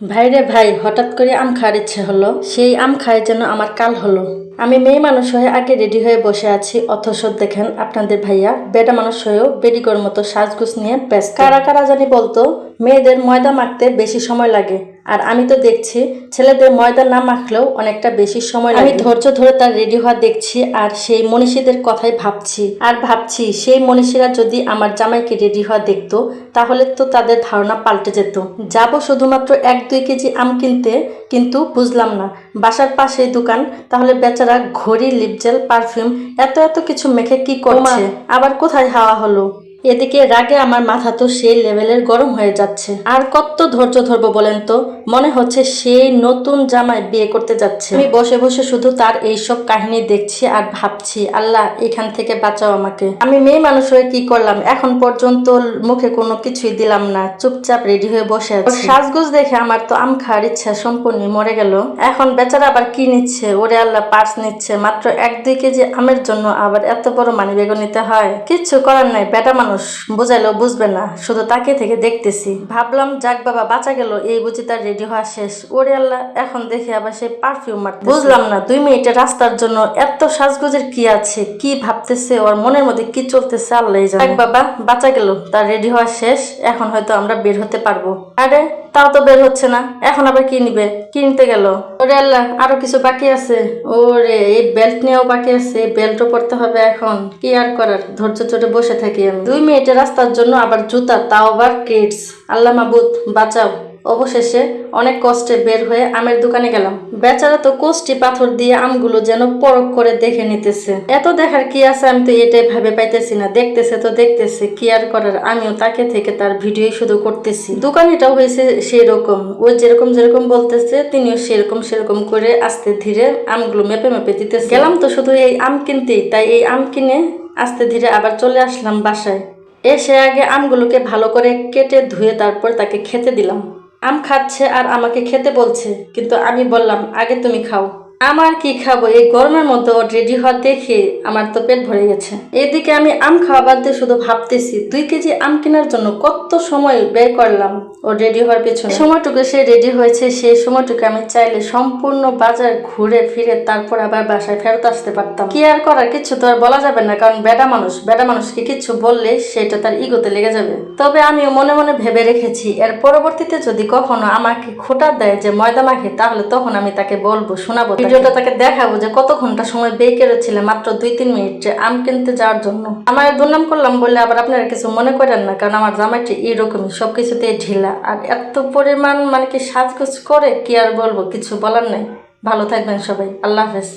ভাইরে ভাই, হঠাৎ করে আম খাওয়ার ইচ্ছে হলো। সেই আম খায় যেন আমার কাল হলো। আমি মেয়ে মানুষ হয়ে আগে রেডি হয়ে বসে আছি। অথচ দেখেন আপনাদের ভাইয়া বেটা মানুষ হয়েও বেডিকর মতো সাজগুজ নিয়ে ব্যস্ত। কারা কারা জানি বলতো, মেয়েদের ময়দা মাখতে বেশি সময় লাগে। আর আমি তো দেখছি ছেলেদের ময়দা না মাখলেও অনেকটা বেশি সময় আমি ধৈর্য ধরে তার রেডি হওয়া দেখছি আর সেই মনীষীদের কথাই ভাবছি। আর ভাবছি সেই মনীষীরা যদি আমার জামাইকে রেডি হওয়া দেখতো তাহলে তো তাদের ধারণা পাল্টে যেত। যাব শুধুমাত্র এক দুই কেজি আম কিনতে কিন্তু বুঝলাম না। বাসার পাশে দোকান তাহলে বেচারা ঘড়ি লিপজেল পারফিউম এত এত কিছু মেখে কি করছে? আবার কোথায় হাওয়া হলো? এদিকে রাগে আমার মাথা তো সেই লেভেলের গরম হয়ে যাচ্ছে। আর কত ধৈর্য ধরবো বলেন তো? মনে হচ্ছে সেই নতুন জামাই বিয়ে করতে যাচ্ছে। আমি বসে বসে শুধু তার এইসব কাহিনী দেখছি আর ভাবছি, আল্লাহ, এখান থেকে বাঁচাও আমাকে। আমি মেয়ে মানুষ হয়ে কি করলাম? এখন পর্যন্ত মুখে কোনো কিছুই দিলাম না। চুপচাপ রেডি হয়ে বসে আছি। সাজগুজ দেখে আমার তো আম খাওয়ার ইচ্ছা সম্পূর্ণ মরে গেল। এখন বেচারা আবার কি নিচ্ছে? ওরে আল্লাহ পার্স নিচ্ছে। মাত্র এক দুই কেজি আমের জন্য আবার এত বড় মানি বেগ নিতে হয়। কিচ্ছু করার নাই। বেটা মানুষ বুঝাইলেও বুঝবে না শুধু তাকে থেকে দেখতেছি। ভাবলাম যাক বাবা বাঁচা গেল এই বুঝি তার রেডি হওয়া শেষ। ওরে আল্লাহ এখন দেখে আবার সে পারফিউম মারতে বুঝলাম না দুই মিনিটের রাস্তার জন্য এত সাজগোজের কি আছে কি ভাবতেছে ওর মনের মধ্যে কি চলতেছে আল্লাহ যাক বাবা বাঁচা গেল তার রেডি হওয়া শেষ এখন হয়তো আমরা বের হতে পারব। আরে তাও তো বের হচ্ছে না। এখন আবার কি নিবে? কিনতে গেল। ওরে আল্লাহ, আরও কিছু বাকি আছে? ওরে, এই বেল্ট নিয়েও বাকি আছে। বেল্টও পড়তে হবে এখন। কি আর করার? ধৈর্য চটে বসে থাকি আমি। দুই মিনিটের রাস্তার জন্য আবার জুতা, তাও আবার কিডস আল্লাহ মাবুদ, বাঁচাও। অবশেষে অনেক কষ্টে বের হয়ে আমের দোকানে গেলাম। বেচারা তো কোষ্টি পাথর দিয়ে আমগুলো যেন পরক করে দেখে নিতেছে। এত দেখার কি আছে আমি তো এটাই ভাবে পাইতেছি না। দেখতেছে তো দেখতেছে, কি আর করার? আমিও তাকে থেকে তার ভিডিও শুধু করতেছি। দোকানিটাও হয়েছে সেই রকম ওই যেরকম যেরকম বলতেছে, তিনিও সেরকম সেরকম করে আস্তে ধীরে আমগুলো মেপে মেপে দিতেছে। গেলাম তো শুধু এই আম কিনতেই, তাই এই আম কিনে আস্তে ধীরে আবার চলে আসলাম বাসায়। এসে আগে আমগুলোকে ভালো করে কেটে ধুয়ে তারপর তাকে খেতে দিলাম। আম খাচ্ছে আর আমাকে খেতে বলছে কিন্তু আমি বললাম আগে তুমি খাও। আমার কি খাব? এই গরমের মধ্যে ওর রেডি হওয়া দেখে আমার তো পেট ভরে গেছে। এদিকে আমি আম খাওয়া বাদ দিয়ে শুধু ভাবতেছি, দুই কেজি আম কেনার জন্য কত সময় ব্যয় করলাম ওর রেডি হওয়ার পেছনে? সময়টুকু সে রেডি হয়েছে, সেই সময়টুকু আমি চাইলে সম্পূর্ণ বাজার ঘুরে ফিরে তারপর আবার বাসায় ফেরত আসতে পারতাম। কি আর করার, কিছু তো আর বলা যাবে না, কারণ বেটা মানুষ, বেটা মানুষকে কিছু বললে সেটা তার ইগোতে লেগে যাবে। তবে আমিও মনে মনে ভেবে রেখেছি, এর পরবর্তীতে যদি কখনো আমাকে খোটা দেয় যে ময়দা মাখে, তাহলে তখন আমি তাকে বলব, শোনাবো ভিডিওটা তাকে দেখাবো যে কত ঘণ্টা সময় বের করেছিলে মাত্র দুই, তিন মিনিট যে আম কিনতে যাওয়ার জন্য। আমার দুর্নাম করলাম বলে আবার আপনারা কিছু মনে করেন না, কারণ আমার জামাইটি এইরকমই সব কিছুতেই ঢিলা। আর এত পরিমাণ মানে কি সাজগোজ করে কি আর বলব, কিছু বলার নেই। ভালো থাকবেন সবাই, আল্লাহ হাফেজ।